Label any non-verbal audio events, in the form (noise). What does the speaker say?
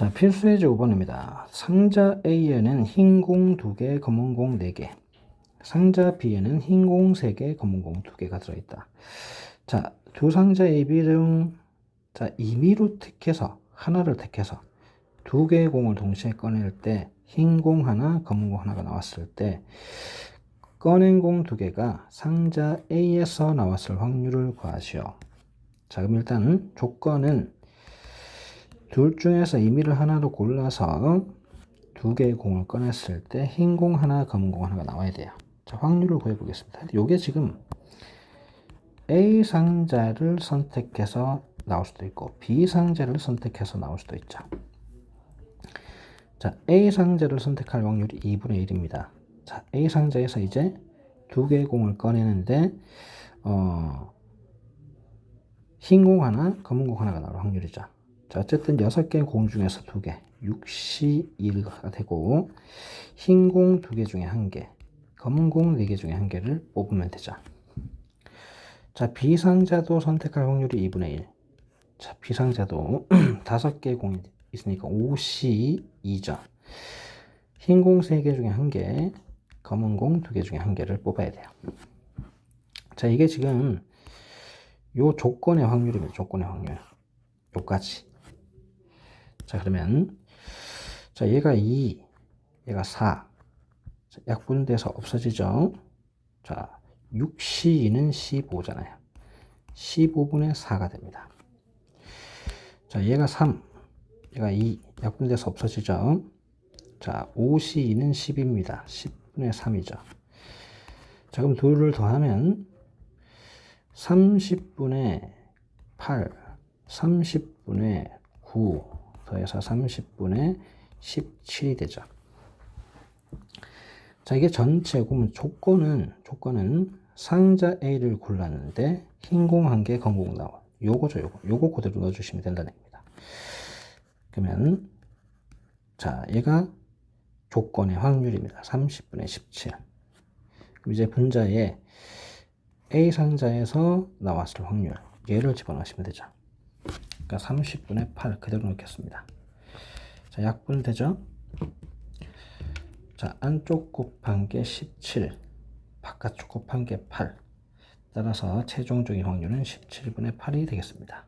자, 필수예제 5번입니다. 상자 A에는 흰 공 2개, 검은 공 4개. 상자 B에는 흰 공 3개, 검은 공 2개가 들어있다. 자, 두 상자 A, B 중, 자, 임의로 택해서, 하나를 택해서 두 개의 공을 동시에 꺼낼 때, 흰 공 하나, 검은 공 하나가 나왔을 때, 꺼낸 공 두 개가 상자 A에서 나왔을 확률을 구하시오. 자, 그럼 일단은 조건은 둘 중에서 임의를 하나로 골라서 두 개의 공을 꺼냈을 때 흰 공 하나, 검은 공 하나가 나와야 돼요. 자, 확률을 구해 보겠습니다. 요게 지금 A 상자를 선택해서 나올 수도 있고 B 상자를 선택해서 나올 수도 있죠. 자, A 상자를 선택할 확률이 2분의 1입니다. 자, A 상자에서 이제 두 개의 공을 꺼내는데 어, 흰 공 하나, 검은 공 하나가 나올 확률이죠. 자, 어쨌든 6개의 공 중에서 2개, 6시 1가 되고, 흰 공 2개 중에 1개, 검은 공 4개 중에 1개를 뽑으면 되죠. 자, 비상자도 선택할 확률이 2분의 1. 자, 비상자도 (clears throat) 5개의 공이 있으니까 5시 2죠. 흰 공 3개 중에 1개, 검은 공 2개 중에 1개를 뽑아야 돼요. 자, 이게 지금 요 조건의 확률입니다. 조건의 확률. 요까지. 자, 그러면, 자, 얘가 2, 얘가 4. 자, 약분돼서 없어지죠? 자, 6C2는 15잖아요. 15분의 4가 됩니다. 자, 얘가 3, 얘가 2, 약분돼서 없어지죠? 자, 5C2는 10입니다. 10분의 3이죠. 자, 그럼 둘을 더하면 30분의 8, 30분의 9 더해서 30분의 17이 되죠. 자, 이게 전체 그러면 조건은 조건은 상자 A를 골랐는데 흰 공 한 개, 검은 공 나와. 요거죠, 요거. 요거 그대로 넣어 주시면 된다는 겁니다. 그러면 자, 얘가 조건의 확률입니다. 30분의 17. 그럼 이제 분자에 A 상자에서 나왔을 확률 얘를 집어넣으시면 되죠. 그러니까 30분의 8 그대로 넣겠습니다. 자, 약분 되죠? 자, 안쪽 곱한 게 17, 바깥쪽 곱한 게 8. 따라서 최종적인 확률은 17분의 8이 되겠습니다.